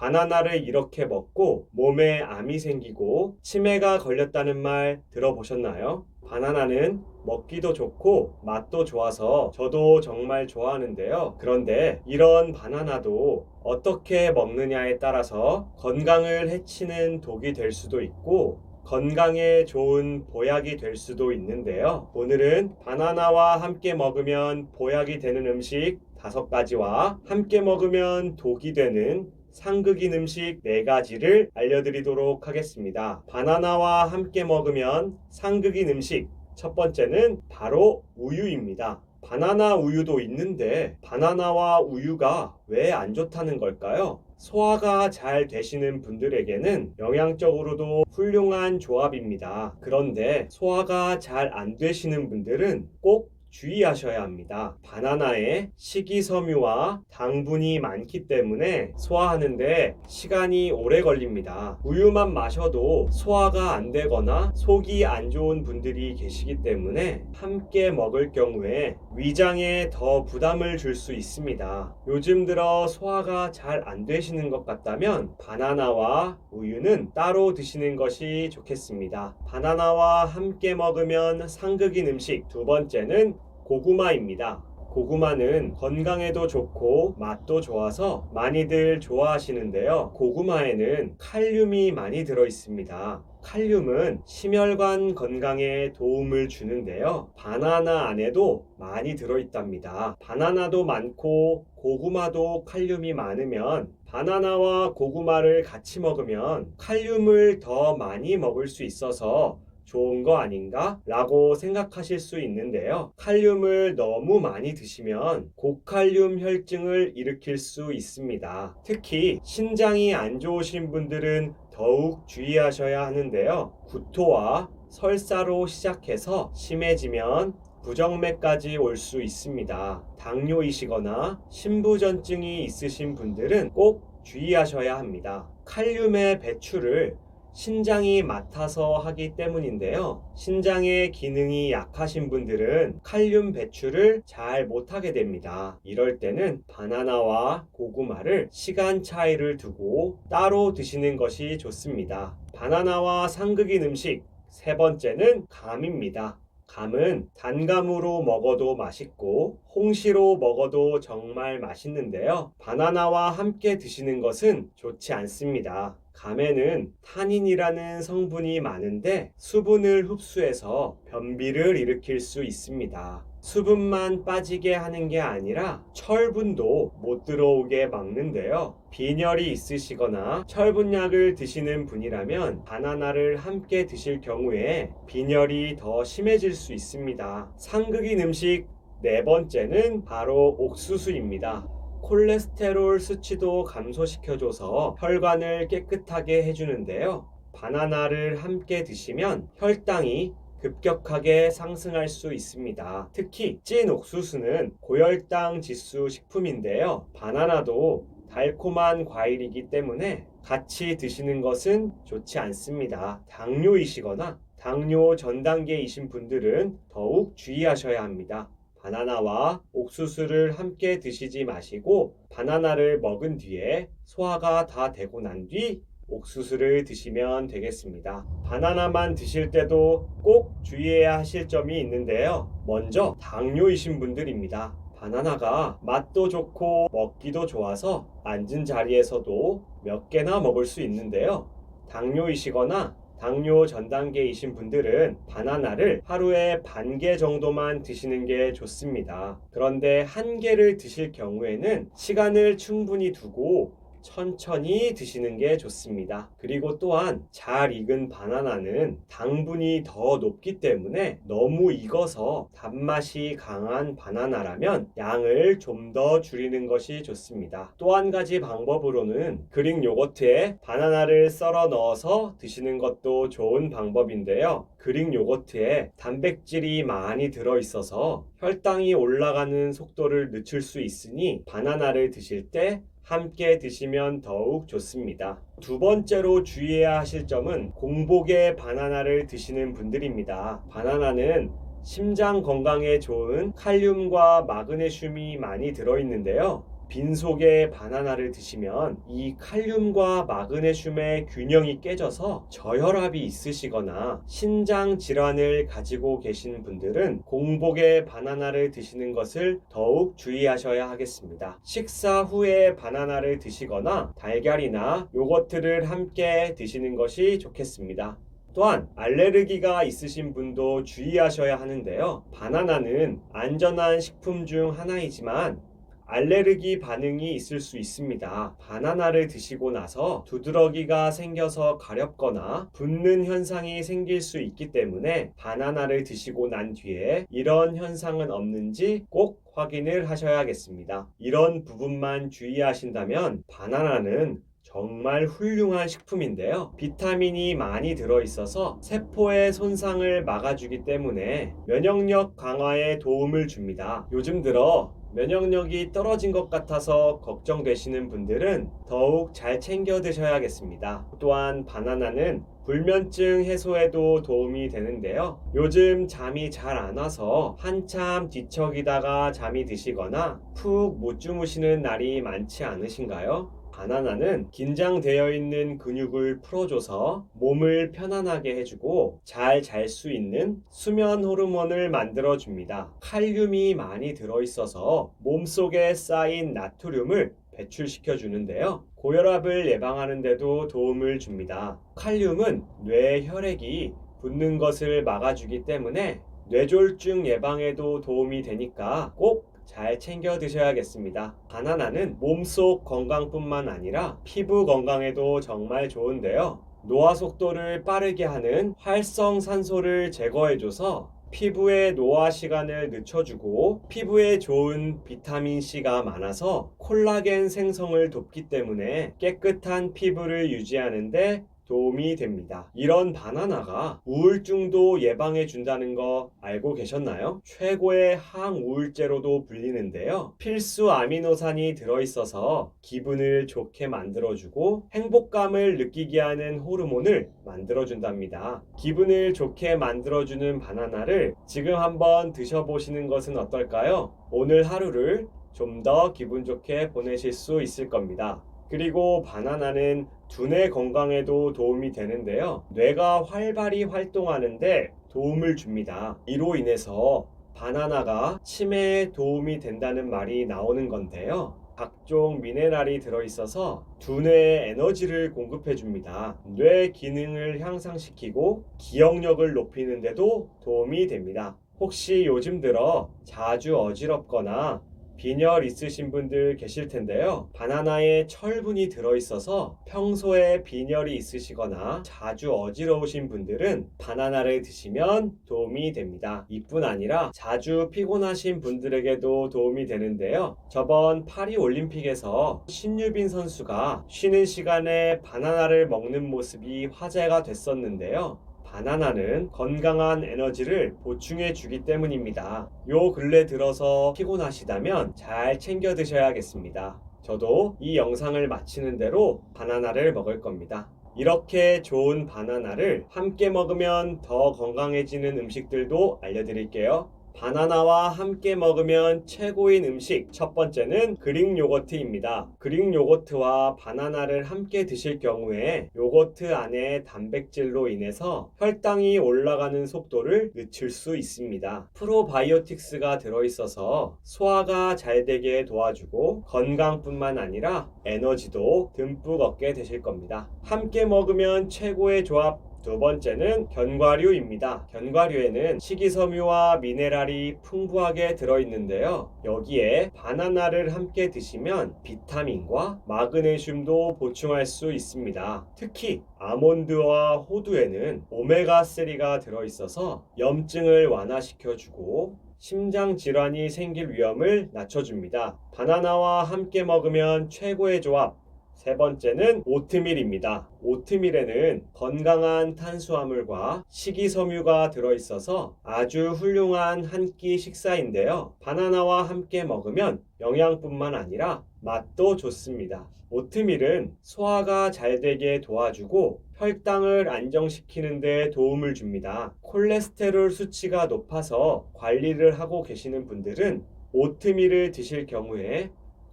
바나나를 이렇게 먹고 몸에 암이 생기고 치매가 걸렸다는 말 들어보셨나요? 바나나는 먹기도 좋고 맛도 좋아서 저도 정말 좋아하는데요. 그런데 이런 바나나도 어떻게 먹느냐에 따라서 건강을 해치는 독이 될 수도 있고 건강에 좋은 보약이 될 수도 있는데요. 오늘은 바나나와 함께 먹으면 보약이 되는 음식 다섯 가지와 함께 먹으면 독이 되는 상극인 음식 네 가지를 알려드리도록 하겠습니다. 바나나와 함께 먹으면 상극인 음식 첫 번째는 바로 우유입니다. 바나나 우유도 있는데 바나나와 우유가 왜 안 좋다는 걸까요? 소화가 잘 되시는 분들에게는 영양적으로도 훌륭한 조합입니다. 그런데 소화가 잘 안 되시는 분들은 꼭 주의하셔야 합니다. 바나나에 식이섬유와 당분이 많기 때문에 소화하는데 시간이 오래 걸립니다. 우유만 마셔도 소화가 안 되거나 속이 안 좋은 분들이 계시기 때문에 함께 먹을 경우에 위장에 더 부담을 줄 수 있습니다. 요즘 들어 소화가 잘 안 되시는 것 같다면 바나나와 우유는 따로 드시는 것이 좋겠습니다. 바나나와 함께 먹으면 상극인 음식 두 번째는 고구마입니다. 고구마는 건강에도 좋고 맛도 좋아서 많이들 좋아하시는데요. 고구마에는 칼륨이 많이 들어 있습니다. 칼륨은 심혈관 건강에 도움을 주는데요. 바나나 안에도 많이 들어 있답니다. 바나나도 많고 고구마도 칼륨이 많으면 바나나와 고구마를 같이 먹으면 칼륨을 더 많이 먹을 수 있어서 좋은 거 아닌가? 라고 생각하실 수 있는데요. 칼륨을 너무 많이 드시면 고칼륨 혈증을 일으킬 수 있습니다. 특히 신장이 안 좋으신 분들은 더욱 주의하셔야 하는데요. 구토와 설사로 시작해서 심해지면 부정맥까지 올 수 있습니다. 당뇨이시거나 신부전증이 있으신 분들은 꼭 주의하셔야 합니다. 칼륨의 배출을 신장이 맡아서 하기 때문인데요. 신장의 기능이 약하신 분들은 칼륨 배출을 잘 못하게 됩니다. 이럴 때는 바나나와 고구마를 시간 차이를 두고 따로 드시는 것이 좋습니다. 바나나와 상극인 음식 세 번째는 감입니다. 감은 단감으로 먹어도 맛있고 홍시로 먹어도 정말 맛있는데요. 바나나와 함께 드시는 것은 좋지 않습니다. 감에는 타닌이라는 성분이 많은데 수분을 흡수해서 변비를 일으킬 수 있습니다. 수분만 빠지게 하는 게 아니라 철분도 못 들어오게 막는데요. 빈혈이 있으시거나 철분약을 드시는 분이라면 바나나를 함께 드실 경우에 빈혈이 더 심해질 수 있습니다. 상극인 음식 네 번째는 바로 옥수수입니다. 콜레스테롤 수치도 감소시켜줘서 혈관을 깨끗하게 해주는데요. 바나나를 함께 드시면 혈당이 급격하게 상승할 수 있습니다. 특히 찐 옥수수는 고혈당 지수 식품인데요. 바나나도 달콤한 과일이기 때문에 같이 드시는 것은 좋지 않습니다. 당뇨이시거나 당뇨 전 단계이신 분들은 더욱 주의하셔야 합니다. 바나나와 옥수수를 함께 드시지 마시고 바나나를 먹은 뒤에 소화가 다 되고 난 뒤 옥수수를 드시면 되겠습니다. 바나나만 드실 때도 꼭 주의해야 하실 점이 있는데요. 먼저 당뇨이신 분들입니다. 바나나가 맛도 좋고 먹기도 좋아서 앉은 자리에서도 몇 개나 먹을 수 있는데요. 당뇨이시거나 당뇨 전 단계이신 분들은 바나나를 하루에 반 개 정도만 드시는 게 좋습니다. 그런데 한 개를 드실 경우에는 시간을 충분히 두고 천천히 드시는 게 좋습니다. 그리고 또한 잘 익은 바나나는 당분이 더 높기 때문에 너무 익어서 단맛이 강한 바나나라면 양을 좀 더 줄이는 것이 좋습니다. 또 한 가지 방법으로는 그릭 요거트에 바나나를 썰어 넣어서 드시는 것도 좋은 방법인데요. 그릭 요거트에 단백질이 많이 들어 있어서 혈당이 올라가는 속도를 늦출 수 있으니 바나나를 드실 때 함께 드시면 더욱 좋습니다. 두 번째로 주의해야 하실 점은 공복에 바나나를 드시는 분들입니다. 바나나는 심장 건강에 좋은 칼륨과 마그네슘이 많이 들어있는데요. 빈속에 바나나를 드시면 이 칼륨과 마그네슘의 균형이 깨져서 저혈압이 있으시거나 신장 질환을 가지고 계신 분들은 공복에 바나나를 드시는 것을 더욱 주의하셔야 하겠습니다. 식사 후에 바나나를 드시거나 달걀이나 요거트를 함께 드시는 것이 좋겠습니다. 또한 알레르기가 있으신 분도 주의하셔야 하는데요. 바나나는 안전한 식품 중 하나이지만 알레르기 반응이 있을 수 있습니다. 바나나를 드시고 나서 두드러기가 생겨서 가렵거나 붓는 현상이 생길 수 있기 때문에 바나나를 드시고 난 뒤에 이런 현상은 없는지 꼭 확인을 하셔야겠습니다. 이런 부분만 주의하신다면 바나나는 정말 훌륭한 식품인데요. 비타민이 많이 들어있어서 세포의 손상을 막아주기 때문에 면역력 강화에 도움을 줍니다. 요즘 들어 면역력이 떨어진 것 같아서 걱정되시는 분들은 더욱 잘 챙겨 드셔야겠습니다. 또한 바나나는 불면증 해소에도 도움이 되는데요. 요즘 잠이 잘 안 와서 한참 뒤척이다가 잠이 드시거나 푹 못 주무시는 날이 많지 않으신가요? 바나나는 긴장되어 있는 근육을 풀어줘서 몸을 편안하게 해주고 잘 잘 수 있는 수면 호르몬을 만들어줍니다. 칼륨이 많이 들어있어서 몸속에 쌓인 나트륨을 배출시켜 주는데요. 고혈압을 예방하는데도 도움을 줍니다. 칼륨은 뇌 혈액이 붓는 것을 막아주기 때문에 뇌졸중 예방에도 도움이 되니까 꼭 잘 챙겨 드셔야겠습니다. 바나나는 몸속 건강뿐만 아니라 피부 건강에도 정말 좋은데요. 노화 속도를 빠르게 하는 활성산소를 제거해줘서 피부의 노화 시간을 늦춰주고 피부에 좋은 비타민 C가 많아서 콜라겐 생성을 돕기 때문에 깨끗한 피부를 유지하는데 도움이 됩니다. 이런 바나나가 우울증도 예방해 준다는 거 알고 계셨나요? 최고의 항우울제로도 불리는데요. 필수 아미노산이 들어있어서 기분을 좋게 만들어주고 행복감을 느끼게 하는 호르몬을 만들어준답니다. 기분을 좋게 만들어주는 바나나를 지금 한번 드셔보시는 것은 어떨까요? 오늘 하루를 좀 더 기분 좋게 보내실 수 있을 겁니다. 그리고 바나나는 두뇌 건강에도 도움이 되는데요. 뇌가 활발히 활동하는데 도움을 줍니다. 이로 인해서 바나나가 치매에 도움이 된다는 말이 나오는 건데요. 각종 미네랄이 들어있어서 두뇌에 에너지를 공급해 줍니다. 뇌 기능을 향상시키고 기억력을 높이는데도 도움이 됩니다. 혹시 요즘 들어 자주 어지럽거나 빈혈 있으신 분들 계실 텐데요. 바나나에 철분이 들어있어서 평소에 빈혈이 있으시거나 자주 어지러우신 분들은 바나나를 드시면 도움이 됩니다. 이뿐 아니라 자주 피곤하신 분들에게도 도움이 되는데요. 저번 파리 올림픽에서 신유빈 선수가 쉬는 시간에 바나나를 먹는 모습이 화제가 됐었는데요. 바나나는 건강한 에너지를 보충해 주기 때문입니다. 요 근래 들어서 피곤하시다면 잘 챙겨 드셔야겠습니다. 저도 이 영상을 마치는 대로 바나나를 먹을 겁니다. 이렇게 좋은 바나나를 함께 먹으면 더 건강해지는 음식들도 알려드릴게요. 바나나와 함께 먹으면 최고인 음식 첫 번째는 그릭 요거트입니다. 그릭 요거트와 바나나를 함께 드실 경우에 요거트 안에 단백질로 인해서 혈당이 올라가는 속도를 늦출 수 있습니다. 프로바이오틱스가 들어있어서 소화가 잘 되게 도와주고 건강뿐만 아니라 에너지도 듬뿍 얻게 되실 겁니다. 함께 먹으면 최고의 조합 두 번째는 견과류입니다. 견과류에는 식이섬유와 미네랄이 풍부하게 들어있는데요. 여기에 바나나를 함께 드시면 비타민과 마그네슘도 보충할 수 있습니다. 특히 아몬드와 호두에는 오메가3가 들어있어서 염증을 완화시켜주고 심장 질환이 생길 위험을 낮춰줍니다. 바나나와 함께 먹으면 최고의 조합. 세 번째는 오트밀입니다. 오트밀에는 건강한 탄수화물과 식이섬유가 들어있어서 아주 훌륭한 한 끼 식사인데요. 바나나와 함께 먹으면 영양뿐만 아니라 맛도 좋습니다. 오트밀은 소화가 잘 되게 도와주고 혈당을 안정시키는 데 도움을 줍니다. 콜레스테롤 수치가 높아서 관리를 하고 계시는 분들은 오트밀을 드실 경우에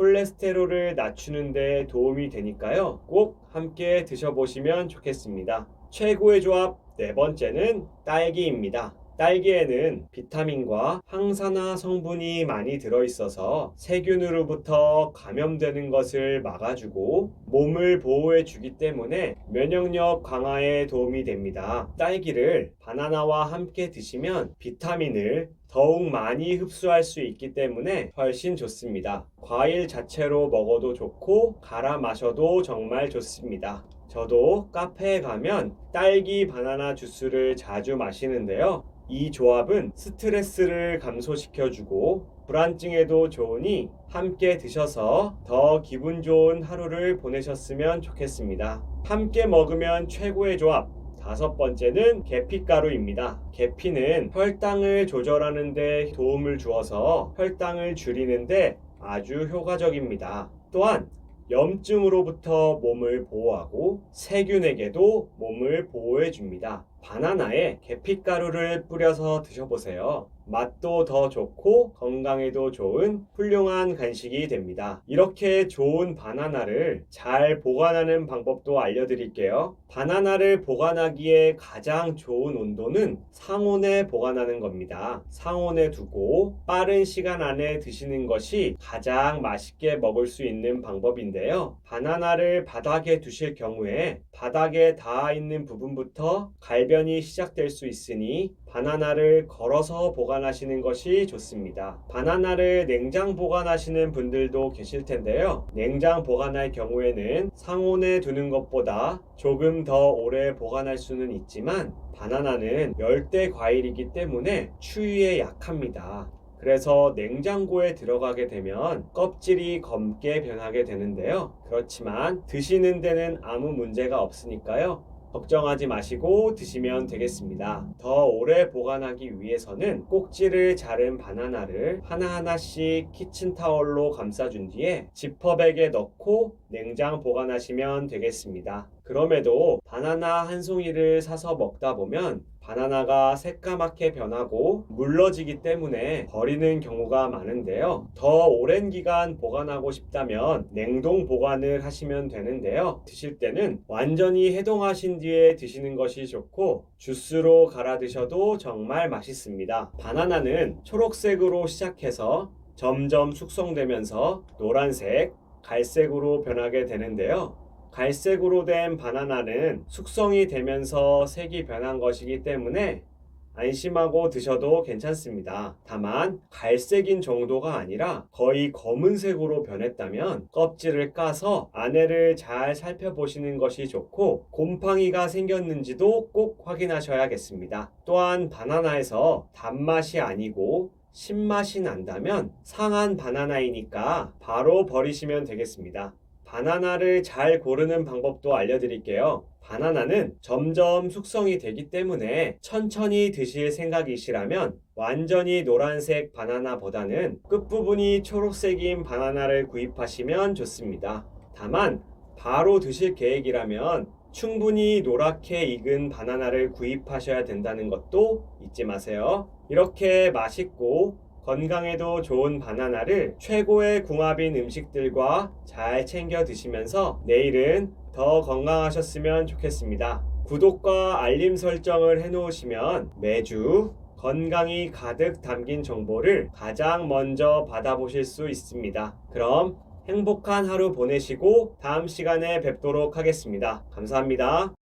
콜레스테롤을 낮추는 데 도움이 되니까요. 꼭 함께 드셔보시면 좋겠습니다. 최고의 조합 네 번째는 딸기입니다. 딸기에는 비타민과 항산화 성분이 많이 들어있어서 세균으로부터 감염되는 것을 막아주고 몸을 보호해 주기 때문에 면역력 강화에 도움이 됩니다. 딸기를 바나나와 함께 드시면 비타민을 더욱 많이 흡수할 수 있기 때문에 훨씬 좋습니다. 과일 자체로 먹어도 좋고 갈아 마셔도 정말 좋습니다. 저도 카페에 가면 딸기 바나나 주스를 자주 마시는데요. 이 조합은 스트레스를 감소시켜주고 불안증에도 좋으니 함께 드셔서 더 기분 좋은 하루를 보내셨으면 좋겠습니다. 함께 먹으면 최고의 조합. 다섯 번째는 계피가루입니다. 계피는 혈당을 조절하는 데 도움을 주어서 혈당을 줄이는데 아주 효과적입니다. 또한 염증으로부터 몸을 보호하고 세균에게도 몸을 보호해 줍니다. 바나나에 계피가루를 뿌려서 드셔보세요. 맛도 더 좋고 건강에도 좋은 훌륭한 간식이 됩니다. 이렇게 좋은 바나나를 잘 보관하는 방법도 알려드릴게요. 바나나를 보관하기에 가장 좋은 온도는 상온에 보관하는 겁니다. 상온에 두고 빠른 시간 안에 드시는 것이 가장 맛있게 먹을 수 있는 방법인데요. 바나나를 바닥에 두실 경우에 바닥에 닿아 있는 부분부터 갈변 이 시작될 수 있으니 바나나를 걸어서 보관하시는 것이 좋습니다. 바나나를 냉장 보관하시는 분들도 계실 텐데요. 냉장 보관할 경우에는 상온에 두는 것보다 조금 더 오래 보관할 수는 있지만 바나나는 열대 과일이기 때문에 추위에 약합니다. 그래서 냉장고에 들어가게 되면 껍질이 검게 변하게 되는데요. 그렇지만 드시는 데는 아무 문제가 없으니까요. 걱정하지 마시고 드시면 되겠습니다. 더 오래 보관하기 위해서는 꼭지를 자른 바나나를 하나하나씩 키친타월로 감싸준 뒤에 지퍼백에 넣고 냉장 보관하시면 되겠습니다. 그럼에도 바나나 한 송이를 사서 먹다 보면 바나나가 새까맣게 변하고 물러지기 때문에 버리는 경우가 많은데요. 더 오랜 기간 보관하고 싶다면 냉동 보관을 하시면 되는데요. 드실 때는 완전히 해동하신 뒤에 드시는 것이 좋고 주스로 갈아 드셔도 정말 맛있습니다. 바나나는 초록색으로 시작해서 점점 숙성되면서 노란색, 갈색으로 변하게 되는데요. 갈색으로 된 바나나는 숙성이 되면서 색이 변한 것이기 때문에 안심하고 드셔도 괜찮습니다. 다만 갈색인 정도가 아니라 거의 검은색으로 변했다면 껍질을 까서 안에를 잘 살펴보시는 것이 좋고 곰팡이가 생겼는지도 꼭 확인하셔야겠습니다. 또한 바나나에서 단맛이 아니고 신맛이 난다면 상한 바나나이니까 바로 버리시면 되겠습니다. 바나나를 잘 고르는 방법도 알려드릴게요. 바나나는 점점 숙성이 되기 때문에 천천히 드실 생각이시라면 완전히 노란색 바나나보다는 끝부분이 초록색인 바나나를 구입하시면 좋습니다. 다만 바로 드실 계획이라면 충분히 노랗게 익은 바나나를 구입하셔야 된다는 것도 잊지 마세요. 이렇게 맛있고 건강에도 좋은 바나나를 최고의 궁합인 음식들과 잘 챙겨 드시면서 내일은 더 건강하셨으면 좋겠습니다. 구독과 알림 설정을 해놓으시면 매주 건강이 가득 담긴 정보를 가장 먼저 받아보실 수 있습니다. 그럼 행복한 하루 보내시고 다음 시간에 뵙도록 하겠습니다. 감사합니다.